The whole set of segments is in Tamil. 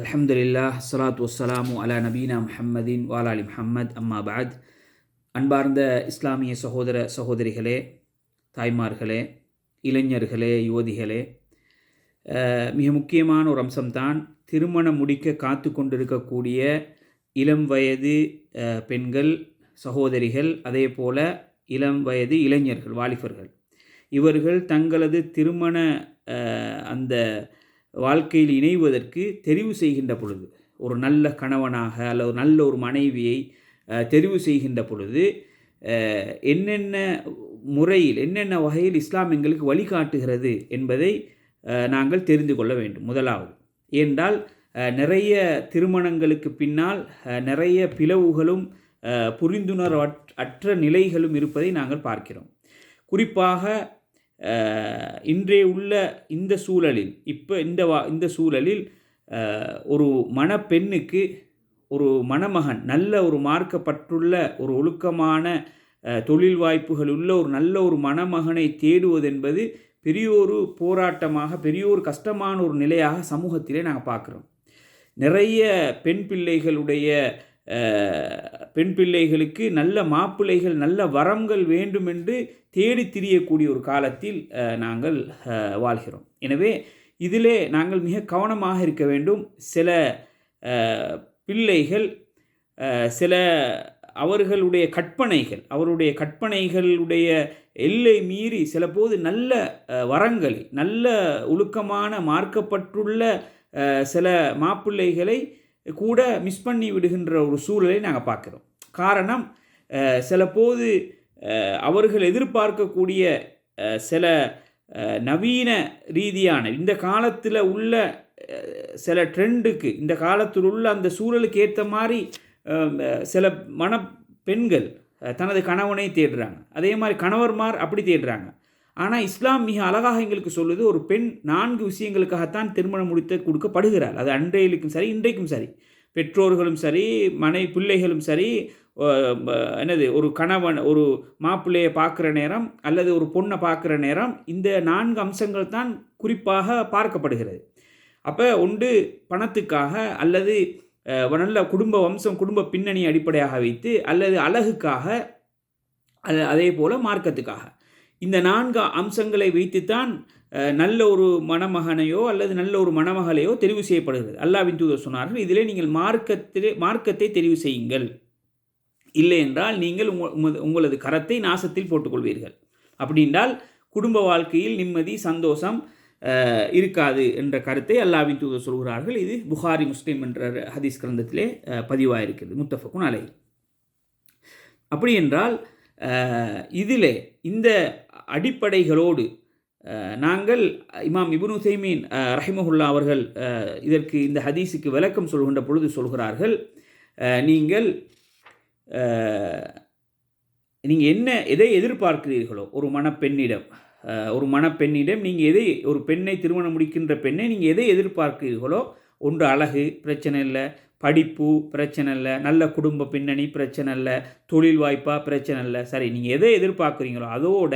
அலமதுல்லா அஸ்ஸலாத்து வசலாமு அலா நபீனா முஹம்மதின் வாலாலி முஹம்மத் அம்மா பாத் அன்பார்ந்த இஸ்லாமிய சகோதர சகோதரிகளே தாய்மார்களே இளைஞர்களே யுவதிகளே மிக முக்கியமான ஒரு அம்சம்தான் திருமணம் முடிக்க காத்து கொண்டிருக்கக்கூடிய இளம் வயது பெண்கள் சகோதரிகள் அதே போல் இளம் வயது இளைஞர்கள் வாலிபர்கள். இவர்கள் தங்களது திருமண அந்த வாழ்க்கையில் இணைவதற்கு தெரிவு செய்கின்ற பொழுது ஒரு நல்ல கணவனாக அல்ல ஒரு நல்ல ஒரு மனைவியை தெரிவு செய்கின்ற பொழுது என்னென்ன முறையில் என்னென்ன வகையில் இஸ்லாம் எங்களுக்கு வழிகாட்டுகிறது என்பதை நாங்கள் தெரிந்து கொள்ள வேண்டும். முதலாவது ஏனென்றால் நிறைய திருமணங்களுக்கு பின்னால் நிறைய பிளவுகளும் புரிந்துணர்வற்ற அற்ற நிலைகளும் இருப்பதை நாங்கள் பார்க்கிறோம். குறிப்பாக இன்றைய உள்ள இந்த சூழலில் இப்போ இந்த வா இந்த சூழலில் ஒரு மணப்பெண்ணுக்கு ஒரு மணமகன் நல்ல ஒரு மார்க்கப்பட்டுள்ள ஒரு ஒழுக்கமான தொழில் வாய்ப்புகள் உள்ள ஒரு நல்ல ஒரு மணமகனை தேடுவதென்பது பெரிய ஒரு போராட்டமாக பெரிய ஒரு கஷ்டமான ஒரு நிலையாக சமூகத்திலே நாங்கள் பார்க்குறோம். நிறைய பெண் பிள்ளைகளுடைய பெண் பிள்ளைகளுக்கு நல்ல மாப்பிள்ளைகள் நல்ல வரங்கள் வேண்டும் என்று தேடி திரியக்கூடிய ஒரு காலத்தில் நாங்கள் வாழ்கிறோம். எனவே இதிலே நாங்கள் மிக கவனமாக இருக்க வேண்டும். சில பிள்ளைகள் சில அவர்களுடைய கற்பனைகள் அவருடைய கற்பனைகளுடைய எல்லை மீறி சில போது நல்ல அஹ், வரங்களை நல்ல ஒழுக்கமான மார்க்கப்பட்டுள்ள சில மாப்பிள்ளைகளை கூட மிஸ் பண்ணி விடுகின்ற ஒரு சூழலை நாங்கள் பார்க்குறோம். காரணம் சில போது அவர்கள் எதிர்பார்க்கக்கூடிய சில நவீன ரீதியான இந்த காலத்தில் உள்ள சில ட்ரெண்டுக்கு இந்த காலத்தில் உள்ள அந்த சூழலுக்கு ஏற்ற மாதிரி சில மண பெண்கள் தனது கணவனை தேடுறாங்க. அதே மாதிரி கணவர்மார் அப்படி தேடுறாங்க. ஆனால் இஸ்லாம் மிக அழகாக எங்களுக்கு சொல்லுது ஒரு பெண் நான்கு விஷயங்களுக்காகத்தான் திருமணம் முடித்து கொடுக்கப்படுகிறாள். அது அன்றையிலும் சரி இன்றைக்கும் சரி. பெற்றோர்களும் சரி மனை பிள்ளைகளும் சரி என்னது ஒரு கணவன் ஒரு மாப்பிள்ளையை பார்க்குற நேரம் அல்லது ஒரு பொண்ணை பார்க்குற நேரம் இந்த நான்கு அம்சங்கள் தான் குறிப்பாக பார்க்கப்படுகிறது. அப்போ ஒன்று பணத்துக்காக அல்லது நல்ல குடும்ப வம்சம் குடும்ப பின்னணி அடிப்படையாக வைத்து அல்லது அழகுக்காக அல்ல அதே போல் மார்க்கத்துக்காக. இந்த நான்கு அம்சங்களை வைத்துத்தான் நல்ல ஒரு மணமகனையோ அல்லது நல்ல ஒரு மணமகளையோ தெரிவு செய்யப்படுகிறது. அல்லாவின் தூதர் சொன்னார்கள் இதிலே நீங்கள் மார்க்கத்திலே மார்க்கத்தை தெரிவு செய்யுங்கள். இல்லை என்றால் நீங்கள் உங்கள் உங்களது கரத்தை நாசத்தில் போட்டுக்கொள்வீர்கள். அப்படின்றால் குடும்ப வாழ்க்கையில் நிம்மதி சந்தோஷம் இருக்காது என்ற கருத்தை அல்லாவின் தூதர் சொல்கிறார்கள். இது புகாரி முஸ்லீம் என்ற ஹதீஸ் கிரந்தத்திலே அஹ், பதிவாயிருக்கிறது. முத்தஃபக்குன் அலை அப்படி என்றால் இதிலே இந்த அடிப்படைகளோடு நாங்கள் இமாம் இபுனு உசைமீன் ரஹிமஹுல்லா அவர்கள் இதற்கு இந்த ஹதீஸுக்கு விளக்கம் சொல்கின்ற பொழுது சொல்கிறார்கள் நீங்கள் நீங்கள் என்ன எதை எதிர்பார்க்கிறீர்களோ ஒரு மணப்பெண்ணிடம் ஒரு மணப்பெண்ணிடம் நீங்கள் எதை ஒரு பெண்ணை திருமணம் முடிக்கின்ற பெண்ணை நீங்கள் எதை எதிர்பார்க்கிறீர்களோ ஒன்று அழகு பிரச்சனை இல்லை படிப்பு பிரச்சனை இல்லை நல்ல குடும்ப பின்னணி பிரச்சனை இல்லை தொழில் வாய்ப்பாக பிரச்சனை இல்லை. சரி நீங்கள் எதை எதிர்பார்க்குறீங்களோ அதோட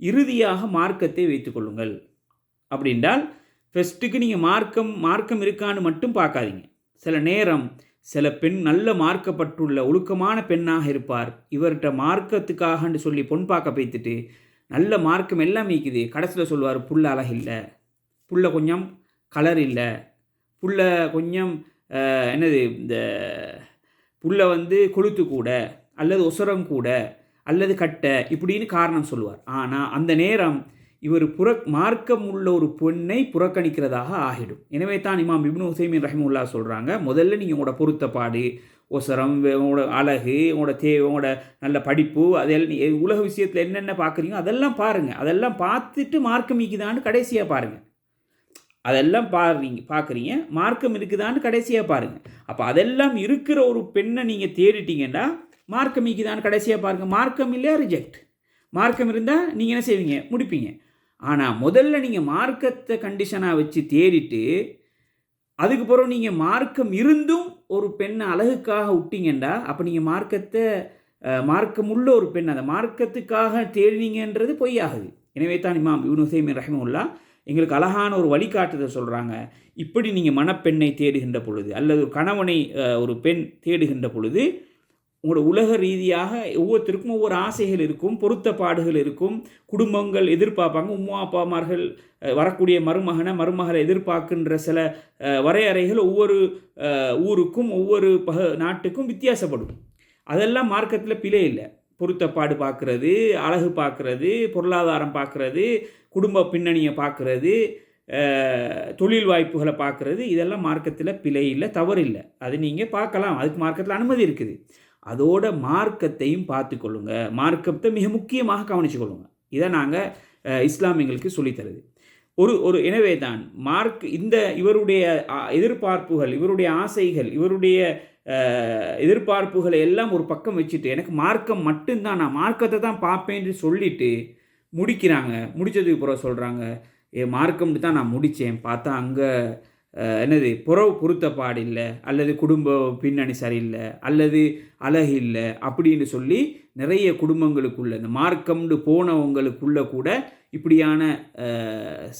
இறுதியாக மார்க்கத்தை வைத்துக்கொள்ளுங்கள் அப்படின்றால் ஃபஸ்ட்டுக்கு நீங்கள் மார்க்கம் மார்க்கம் இருக்கான்னு மட்டும் பார்க்காதீங்க. சில நேரம் சில பெண் நல்ல மார்க்கப்பட்டுள்ள ஒழுக்கமான பெண்ணாக இருப்பார். இவர்கிட்ட மார்க்கத்துக்காகன்னு சொல்லி பொன் பார்க்க வைத்துட்டு நல்ல மார்க்கம் எல்லாம் மீக்குது கடைசியில் சொல்லுவார் புள்ள அழகில்லை புள்ள கொஞ்சம் கலர் இல்லை. புள்ள கொஞ்சம் என்னது இந்த புள்ள வந்து கொளுத்து கூட அல்லது ஒசரம் கூட அல்லது கட்டை இப்படின்னு காரணம் சொல்லுவார். ஆனால் அந்த நேரம் இவர் புற மார்க்கம் உள்ள ஒரு பெண்ணை புறக்கணிக்கிறதாக ஆகிடும். எனவே தான் இமாம் இப்னு ஹுசைமின் ரஹிமுல்லா சொல்கிறாங்க முதல்ல நீங்கள் உங்களோட பொருத்தப்பாடு ஒசரம் உங்களோட அழகு உங்களோட தே உங்களோட நல்ல படிப்பு அதெல்லாம் உலக விஷயத்தில் என்னென்ன பார்க்குறீங்க அதெல்லாம் பாருங்கள் அதெல்லாம் பார்த்துட்டு மார்க்கம் மீக்குதான்னு கடைசியாக பாருங்கள் அதெல்லாம் பாருங்க பார்க்குறீங்க மார்க்கம் இருக்குதான்னு கடைசியாக பாருங்கள் அப்போ அதெல்லாம் இருக்கிற ஒரு பெண்ணை நீங்கள் தேடிட்டீங்கன்னா மார்க்கம் இருக்குதான்னு கடைசியாக பாருங்கள் மார்க்கம் இல்லையா? ரிஜெக்ட் மார்க்கம் இருந்தால் நீங்கள் என்ன செய்வீங்க? முடிப்பீங்க. ஆனால் முதல்ல நீங்கள் மார்க்கத்தை கண்டிஷனாக வச்சு தேடிட்டு அதுக்கு பிறகு நீங்கள் மார்க்கம் இருந்தும் ஒரு பெண்ணை அழகுக்காக விட்டீங்கண்டா அப்போ நீங்கள் மார்க்கத்தை மார்க்கம் உள்ள ஒரு பெண் அந்த மார்க்கத்துக்காக தேடினீங்கன்றது பொய்யாகுது. எனவே தான் இமாம் இப்னு ஹுசைமின் ரஹிமுல்லா எங்களுக்கு அழகான ஒரு வழிகாட்டுதல் சொல்கிறாங்க இப்படி நீங்கள் மணப்பெண்ணை தேடுகின்ற பொழுது அல்லது ஒரு கணவனை ஒரு பெண் தேடுகின்ற பொழுது உங்களோட உலக ரீதியாக ஒவ்வொருத்தருக்கும் ஒவ்வொரு ஆசைகள் இருக்கும் பொருத்தப்பாடுகள் இருக்கும். குடும்பங்கள் எதிர்பார்ப்பாங்க. உம்மா அப்பாமார்கள் அஹ், வரக்கூடிய மருமகனை மருமகளை எதிர்பார்க்கின்ற சில வரையறைகள் ஒவ்வொரு ஊருக்கும் ஒவ்வொரு பக நாட்டுக்கும் வித்தியாசப்படும். அதெல்லாம் மார்க்கத்தில் பிழை இல்லை. பொருத்தப்பாடு பார்க்குறது அழகு பார்க்குறது பொருளாதாரம் பார்க்குறது குடும்ப பின்னணியை பார்க்குறது தொழில் வாய்ப்புகளை பார்க்குறது. இதெல்லாம் மார்க்கத்தில் பிழை இல்லை தவறு இல்லை. அது நீங்கள் பார்க்கலாம். அதுக்கு மார்க்கத்தில் அனுமதி இருக்குது. அதோட மார்க்கத்தையும் பார்த்துக்கொள்ளுங்க. மார்க்கத்தை மிக முக்கியமாக கவனிச்சுக்கொள்ளுங்க. இதை நாங்கள் இஸ்லாமியங்களுக்கு சொல்லித்தருது ஒரு ஒரு எனவே தான் மார்க் இந்த இவருடைய எதிர்பார்ப்புகள் இவருடைய ஆசைகள் இவருடைய எதிர்பார்ப்புகளை எல்லாம் ஒரு பக்கம் வச்சுட்டு எனக்கு மார்க்கம் மட்டும்தான் நான் மார்க்கத்தை தான் பார்ப்பேன்னு சொல்லிவிட்டு முடிக்கிறாங்க. முடிச்சதுக்கு பிறகு சொல்கிறாங்க ஏ மார்க்கம்னு தான் நான் முடித்தேன். பார்த்தா அங்கே என்னது புறவு பொருத்தப்பாடு இல்லை அல்லது குடும்ப பின்னணி சரியில்லை அல்லது அழகு இல்லை அப்படின்னு சொல்லி நிறைய குடும்பங்களுக்குள்ள இந்த மார்க்கம்னு போனவங்களுக்குள்ள கூட இப்படியான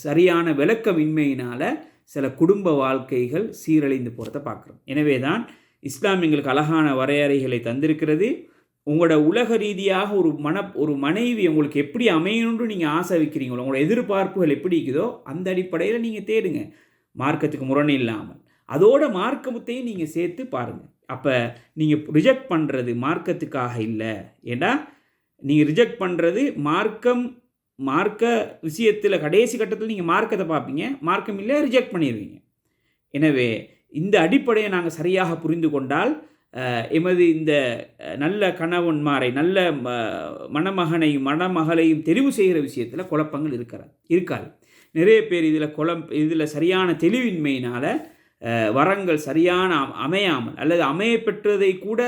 சரியான விளக்கமின்மையினால் சில குடும்ப வாழ்க்கைகள் சீரழிந்து போகிறத பார்க்குறோம். எனவே தான் இஸ்லாம் எங்களுக்கு அழகான வரையறைகளை தந்திருக்கிறது. உங்களோட உலக ரீதியாக ஒரு மன ஒரு மனைவி உங்களுக்கு எப்படி அமையணும்னு நீங்கள் ஆசை வைக்கிறீங்களோ உங்களோட எதிர்பார்ப்புகள் எப்படி இருக்குதோ அந்த அடிப்படையில் நீங்கள் தேடுங்க. மார்க்கத்துக்கு முரணை இல்லாமல். அதோட மார்க்கத்தையும் நீங்கள் சேர்த்து பாருங்கள் அப்போ நீங்கள் ரிஜெக்ட் பண்ணுறது மார்க்கத்துக்காக இல்லை. ஏன்னா நீங்கள் ரிஜெக்ட் பண்ணுறது மார்க்கம் மார்க்க விஷயத்தில் கடைசி கட்டத்தில் நீங்கள் மார்க்கத்தை பார்ப்பீங்க. மார்க்கம் இல்லை ரிஜெக்ட் பண்ணிடுவீங்க. எனவே இந்த அடிப்படையை நாங்கள் சரியாக புரிந்து கொண்டால் எமது இந்த நல்ல கணவன்மாரை நல்ல ம- மணமகனையும் மணமகளையும் தெரிவு செய்கிற விஷயத்தில் குழப்பங்கள் இருக்கிறார் இருக்காது. நிறைய பேர் இதில் குழம் இதில் சரியான தெளிவின்மையினால் வரங்கள் சரியான அமையாமல் அல்லது அமைய பெற்றதை கூட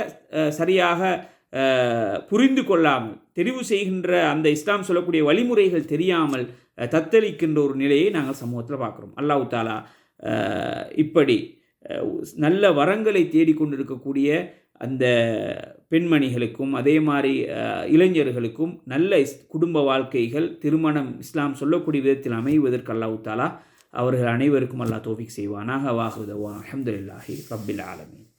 சரியாக புரிந்து கொள்ளாமல் தெரிவு செய்கின்ற அந்த இஸ்லாம் சொல்லக்கூடிய வழிமுறைகள் தெரியாமல் தத்தளிக்கின்ற ஒரு நிலையை நாங்கள் சமூகத்தில் பார்க்குறோம். அல்லாஹ் தாலா இப்படி நல்ல வரங்களை தேடிக்கொண்டிருக்கக்கூடிய அந்த பெண்மணிகளுக்கும் அதே மாதிரி இளைஞர்களுக்கும் நல்ல குடும்ப வாழ்க்கைகள் திருமணம் இஸ்லாம் சொல்லக்கூடிய விதத்தில் அமைவதற்கு அல்லாஹ் தாலா அவர்கள் அனைவருக்கும் அல்லாஹ் தோஃபிக் செய்வானாக. வாகுதவா அஹமதுல்லாஹி ரபில் ஆலமீன்.